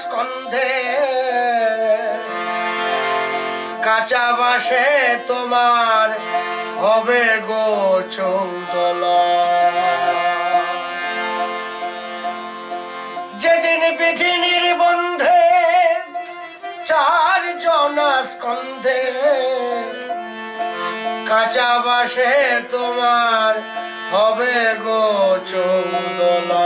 স্কন্ধে কাঁচা বাসে তোমার হবে গো চৌদল। যেদিন বিধি নির্বন্ধে চার জনা স্কন্ধে কাঁচা বাসে তোমার হবে গো চৌদলা।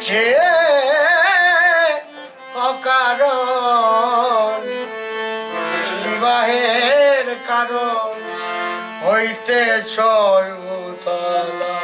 হয়েছে অকারণ। বিবাহের কারণ হইতে ছয় তলা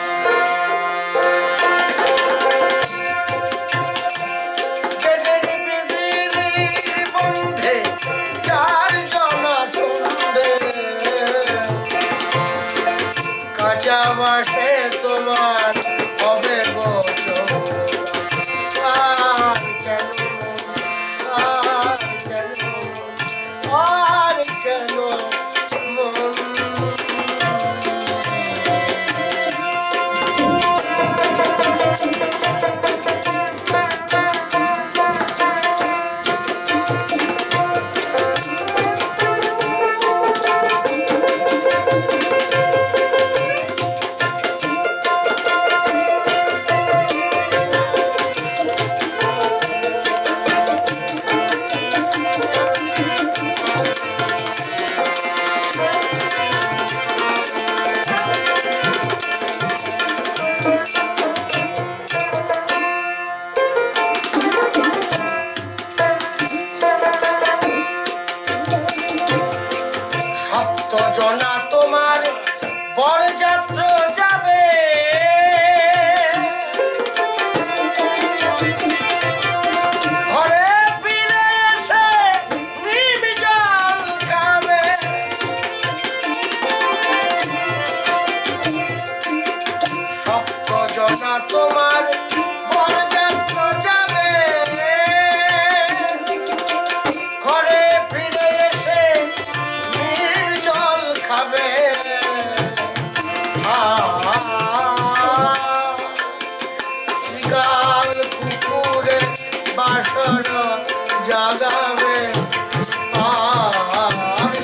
জাগাবে।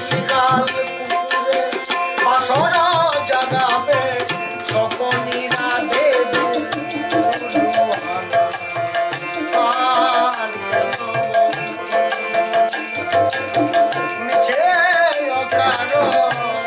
শিকাল বাসর জাগাবে। সকনি না দেবে মিছে অকারণ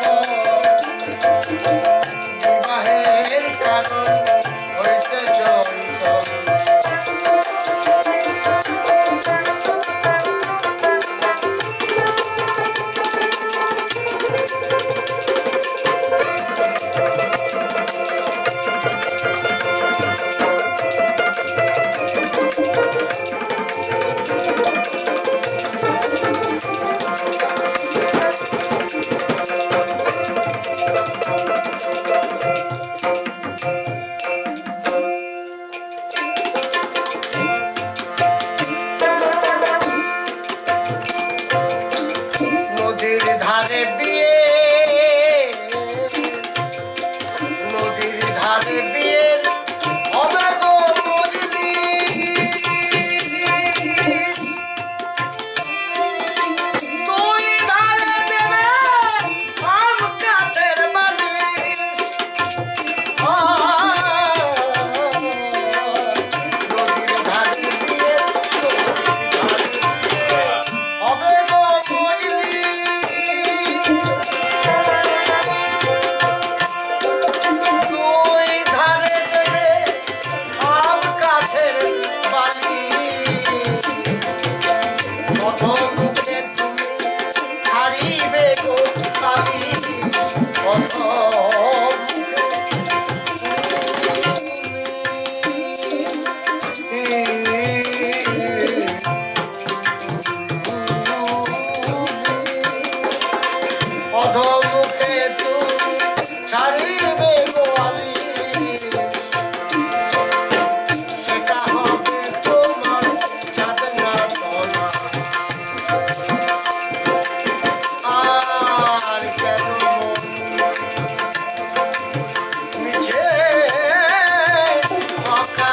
দেশের বাসি প্রথমে তুমি ছাড়িবে কালি প্রথম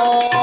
Oh.